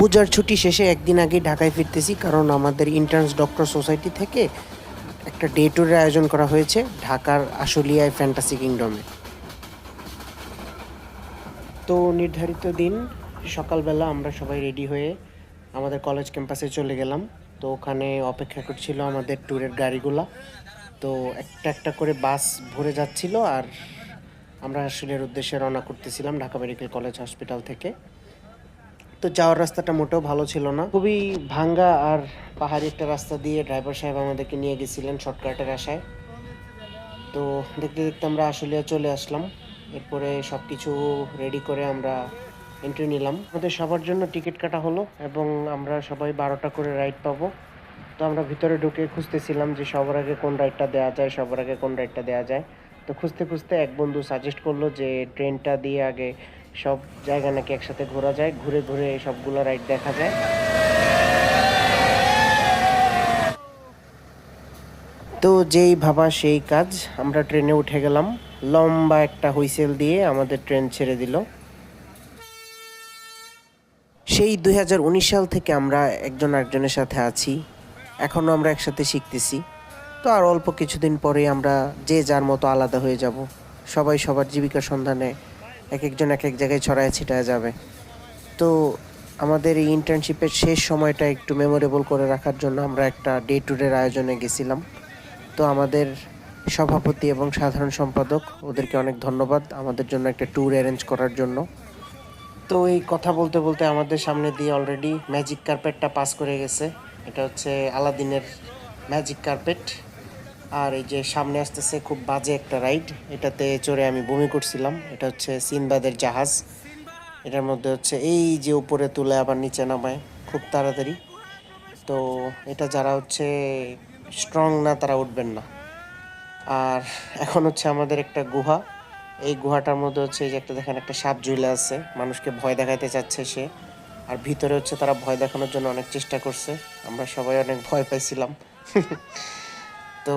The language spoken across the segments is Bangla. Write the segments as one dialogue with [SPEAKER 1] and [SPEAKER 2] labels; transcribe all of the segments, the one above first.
[SPEAKER 1] পূজার ছুটি শেষে একদিন আগে ঢাকায় ফিরতেছি, কারণ আমাদের ইন্টার্নস ডক্টর সোসাইটি থেকে একটা ডে ট্যুরের আয়োজন করা হয়েছে ঢাকার আশুলিয়ায় ফ্যান্টাসি কিংডমে তো নির্ধারিত দিন, সকালবেলা আমরা সবাই রেডি হয়ে আমাদের কলেজ ক্যাম্পাসে চলে গেলাম। তো ওখানে অপেক্ষা করছিল আমাদের ট্যুরের গাড়িগুলা। তো একটা একটা করে বাস ভরে যাচ্ছিল আর আমরা আশুলিয়ার উদ্দেশ্যে রওনা করতেছিলাম ঢাকা মেডিকেল কলেজ হসপিটাল থেকে। তো যাওয়ার রাস্তাটা মোটেও ভালো ছিল না। খুবই ভাঙ্গা আর পাহাড়ি একটা রাস্তা দিয়ে ড্রাইভার সাহেব আমাদেরকে নিয়ে গেছিলেন শর্টকাটের আশায়। তো দেখতে দেখতে আমরা আশুলিয়া চলে আসলাম। এরপরে সব কিছু রেডি করে আমরা এন্ট্রি নিলাম। আমাদের সবার জন্য টিকিট কাটা হলো এবং আমরা সবাই বারোটা করে রাইড পাবো। তো আমরা ভিতরে ঢুকে খুঁজতেছিলাম যে সবার আগে কোন রাইডটা দেওয়া যায়, সবার আগে কোন রাইডটা দেওয়া যায়। তো খুঁজতে খুঁজতে এক বন্ধু সাজেস্ট করল যে ট্রেনটা দিয়ে আগে সব জায়গা নাকি একসাথে ঘোরা যায়, ঘুরে ঘুরে সবগুলো রাইড দেখা যায়। তো যেই ভাবা সেই কাজ, আমরা ট্রেনে উঠে গেলাম। লম্বা একটা হুইসেল দিয়ে আমাদের ট্রেন ছেড়ে দিল। সেই দুই হাজার উনিশ সাল থেকে আমরা একজন আরেকজনের সাথে আছি। এখনও আমরা একসাথে শিখতেছি। তো আর অল্প কিছুদিন পরে আমরা যে যার মতো আলাদা হয়ে যাব। সবাই সবার জীবিকার সন্ধানে এক একজন এক এক জায়গায় ছড়ায় ছিটায় যাবে। তো আমাদের এই ইন্টার্নশিপের শেষ সময়টা একটু মেমোরেবল করে রাখার জন্য আমরা একটা ডে ট্যুরের আয়োজনে গেছিলাম। তো আমাদের সভাপতি এবং সাধারণ সম্পাদক, ওদেরকে অনেক ধন্যবাদ আমাদের জন্য একটা ট্যুর অ্যারেঞ্জ করার জন্য। তো এই কথা বলতে বলতে আমাদের সামনে দিয়ে অলরেডি ম্যাজিক কার্পেটটা পাস করে গেছে। এটা হচ্ছে আলাদিনের ম্যাজিক কার্পেট আর এই যে সামনে আসতেছে খুব বাজে একটা রাইড, এটাতে চড়ে আমি বমি করছিলাম। এটা হচ্ছে সিনবাদের জাহাজ। এটার মধ্যে হচ্ছে এই যে উপরে তুলে আবার নিচে নামায়, খুব তাড়াতাড়ি। তো এটা যারা হচ্ছে স্ট্রং না, তারা উঠবেন না। আর এখন হচ্ছে আমাদের একটা গুহা। এই গুহাটার মধ্যে হচ্ছে এই যে একটা দেখেন, একটা সাপ ঝুলে আছে। মানুষকে ভয় দেখাতে চাচ্ছে সে। আর ভিতরে হচ্ছে তারা ভয় দেখানোর জন্য অনেক চেষ্টা করছে। আমরা সবাই অনেক ভয় পাইছিলাম। তো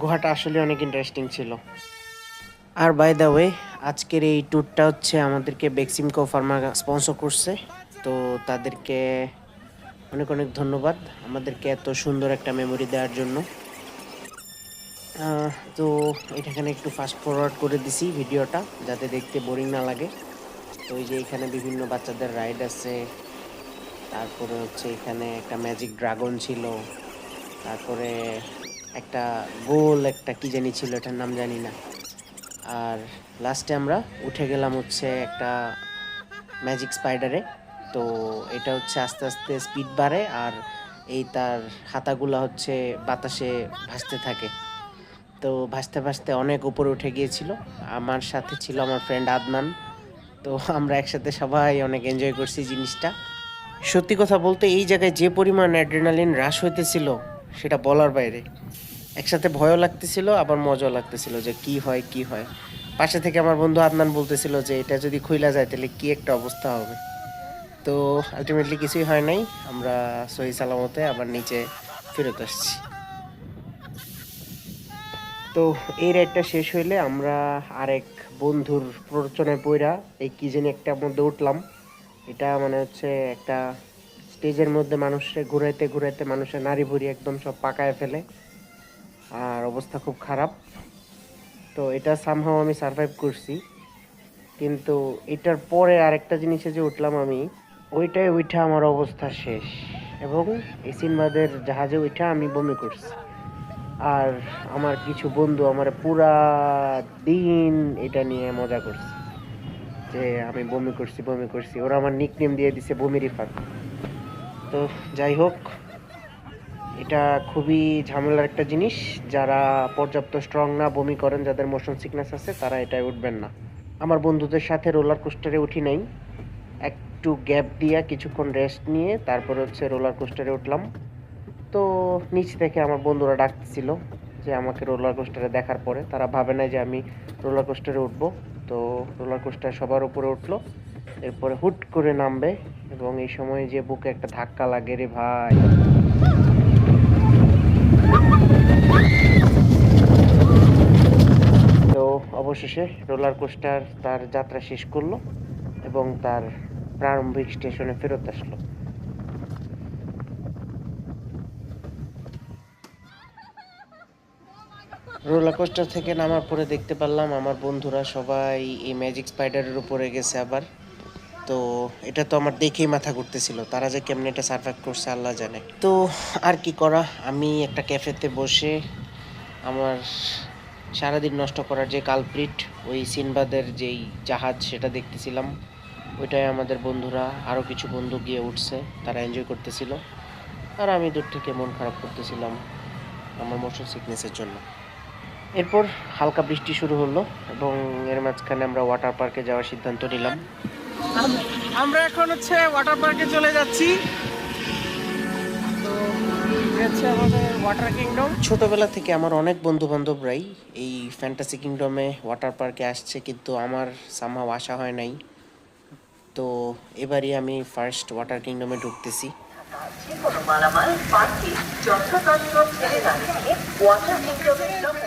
[SPEAKER 1] গুহাটা আসলে অনেক ইন্টারেস্টিং ছিল। আর বাই দ্য ওয়ে আজকের এই ট্যুরটা হচ্ছে আমাদেরকে বেক্সিমকো ফার্মা স্পন্সর করছে। তো তাদেরকে অনেক অনেক ধন্যবাদ আমাদেরকে এত সুন্দর একটা মেমোরি দেওয়ার জন্য। তো এটাখানে একটু ফাস্ট ফরওয়ার্ড করে দিছি ভিডিওটা, যাতে দেখতে বোরিং না লাগে। তো ওই যে এখানে বিভিন্ন বাচ্চাদের রাইড আছে। তারপরে হচ্ছে এখানে একটা ম্যাজিক ড্রাগন ছিল। তারপরে একটা গোল একটা কি জানি ছিল, এটার নাম জানি না। আর লাস্টে আমরা উঠে গেলাম হচ্ছে একটা ম্যাজিক স্পাইডারে তো এটা হচ্ছে আস্তে আস্তে স্পিড বাড়ে আর এই তার হাতাগুলো হচ্ছে বাতাসে ভাসতে থাকে। তো ভাসতে ভাসতে অনেক উপরে উঠে গিয়েছিল। আমার সাথে ছিল আমার ফ্রেন্ড আদনান। তো আমরা একসাথে সবাই অনেক এনজয় করছি জিনিসটা। সত্যি কথা বলতে এই জায়গায় যে পরিমাণ অ্যাড্রেনালিন হ্রাস হইতেছিল, সেটা বলার বাইরে। একসাথে ভয়ও লাগতেছিল, আবার মজাও লাগতেছিল যে কি হয় কি হয়। পাশে থেকে আমার বন্ধু আদনান বলতেছিল যে, এটা যদি খুইলা যায়, তাহলে কি একটা অবস্থা হবে? তো আলটিমেটলি কিছুই হয় নাই, আমরা সহি সালামতে আবার নিচে ফেরত আসছি। তো এই রাইডটা শেষ হইলে আমরা আরেক বন্ধুর প্ররোচনায় পইরা এই কি জানি একটা মধ্যে উঠলাম। এটা মানে হচ্ছে একটা স্টেজের মধ্যে মানুষের ঘুরাইতে ঘুরাইতে মানুষের নারী ভুড়ি একদম সব পাকায় ফেলে। আর অবস্থা খুব খারাপ। তো এটা সামহাও আমি সার্ভাইভ করছি। কিন্তু এটার পরে আরেকটা জিনিসে যে উঠলাম আমি ওইটাই উঠা আমার অবস্থা শেষ। এবং এই সিনবাদের জাহাজে উঠা আমি বমি করছি। আর আমার কিছু বন্ধু আমার পুরা দিন এটা নিয়ে মজা করছে। যে আমি বমি করছি বমি করছি। ওরা আমার নিকনেম দিয়ে দিছে বমি রিফাত। তো যাই হোক, এটা খুবই ঝামেলার একটা জিনিস। যারা পর্যাপ্ত স্ট্রং না, বমি করেন, যাদের মোশন সিকনেস আছে, তারা এটাই উঠবেন না। আমার বন্ধুদের সাথে রোলার কোস্টারে উঠি নাই। একটু গ্যাপ দিয়া কিছুক্ষণ রেস্ট নিয়ে, তারপরে হচ্ছে রোলার কোস্টারে উঠলাম। তো নিচ থেকে আমার বন্ধুরা ডাকছিল যে আমাকে রোলার কোস্টারে দেখার পরে, তারা ভাবে না যে আমি রোলার কোস্টারে উঠবো। তো রোলার কোস্টার সবার উপরে উঠল, এরপরে হুট করে নামবে এবং এই সময় যে বুকে একটা ধাক্কা লাগে রে ভাই। তো অবশেষে রোলার কোস্টার তার যাত্রা শেষ করল এবং তার প্রারম্ভিক স্টেশনে ফেরত আসলো। রোলার কোস্টার থেকে নামার পরে দেখতে পারলাম আমার বন্ধুরা সবাই এই ম্যাজিক স্পাইডারের উপরে গেছে আবার। তো এটা তো আমার দেখেই মাথা ঘুরতেছিল, তারা যে কেমনে এটা সার্ভাইভ করছে আল্লাহ জানে। তো আর কি করা, আমি একটা ক্যাফেতে বসে আমার সারাদিন নষ্ট করার যে কালপ্রিট ওই সিনবাদের যেই জাহাজ সেটা দেখতেছিলাম। ওইটাই আমাদের বন্ধুরা আরও কিছু বন্ধু গিয়ে উঠছে, তারা এনজয় করতেছিল। আর আমি দূর থেকে মন খারাপ করতেছিলাম আমার মোশন সিকনেসের জন্য। এরপর হালকা বৃষ্টি শুরু হলো এবং এর মাঝখানে আমরা ওয়াটার পার্কে যাওয়ার সিদ্ধান্ত নিলাম।
[SPEAKER 2] আমরা এখন হচ্ছে ওয়াটার পার্কে চলে যাচ্ছি। ওয়াটার কিংডম
[SPEAKER 1] ছোটবেলা থেকে আমার অনেক বন্ধু বান্ধবরাই এই ফ্যান্টাসি কিংডমে ওয়াটার পার্কে আসছে কিন্তু আমার সামহাও আসা হয় নাই। তো এবারই আমি ফার্স্ট ওয়াটার কিংডমে ঢুকতেছি।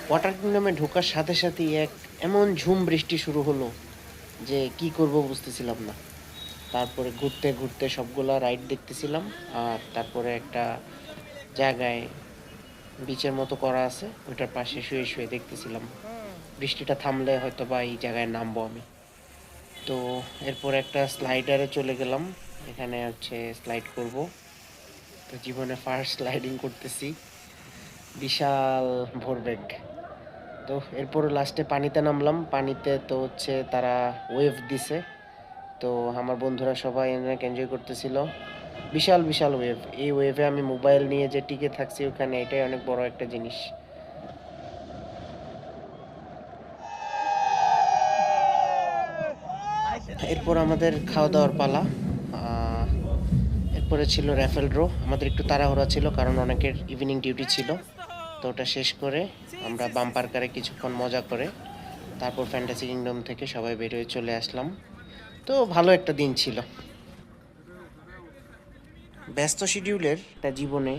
[SPEAKER 3] ওয়াটার
[SPEAKER 1] কিংডমে ঢোকার সাথে সাথেই এক এমন ঝুম বৃষ্টি শুরু হলো যে কি করব বুঝতেছিলাম না। তারপরে ঘুরতে ঘুরতে সবগুলা রাইড দেখতেছিলাম আর তারপরে একটা জায়গায় বিচের মতো করা আছে, ওইটার পাশে শুয়ে শুয়ে দেখতেছিলাম। বৃষ্টিটা থামলে হয়তো বা এই জায়গায় নামবো আমি। তো এরপর একটা স্লাইডারে চলে গেলাম, এখানে হচ্ছে স্লাইড করব। তো জীবনে ফার্স্ট স্লাইডিং করতেছি। বিশাল ভোরবেগ। তো এরপর লাস্টে পানিতে নামলাম। পানিতে তো হচ্ছে তারা ওয়েভ দিছে। তো আমার বন্ধুরা সবাই অনেক এনজয় করতেছিল। বিশাল বিশাল ওয়েভ এই ওয়েভে আমি মোবাইল নিয়ে যে টিকে থাকছি ওখানে, এটাই অনেক বড় একটা জিনিস। এরপর আমাদের খাওয়া দাওয়ার পালা। এরপরে ছিল র্যাফেল ড্র আমাদের একটু তাড়াহুড়া ছিল কারণ অনেকের ইভিনিং ডিউটি ছিল। তো ওটা শেষ করে আমরা বাম্পার কারে কিছুক্ষণ মজা করে তারপর ফ্যান্টাসি কিংডম থেকে সবাই বের হয়ে চলে আসলাম। তো ভালো একটা দিন ছিল। ব্যস্ত শিডিউলের একটা জীবনে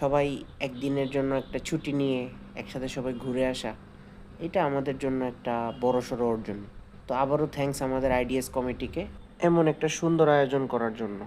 [SPEAKER 1] সবাই একদিনের জন্য একটা ছুটি নিয়ে একসাথে সবাই ঘুরে আসা, এটা আমাদের জন্য একটা বড় সড়ো অর্জন। তো আবারও থ্যাঙ্কস আমাদের আইডিএস কমিটিকে এমন একটা সুন্দর আয়োজন করার জন্য।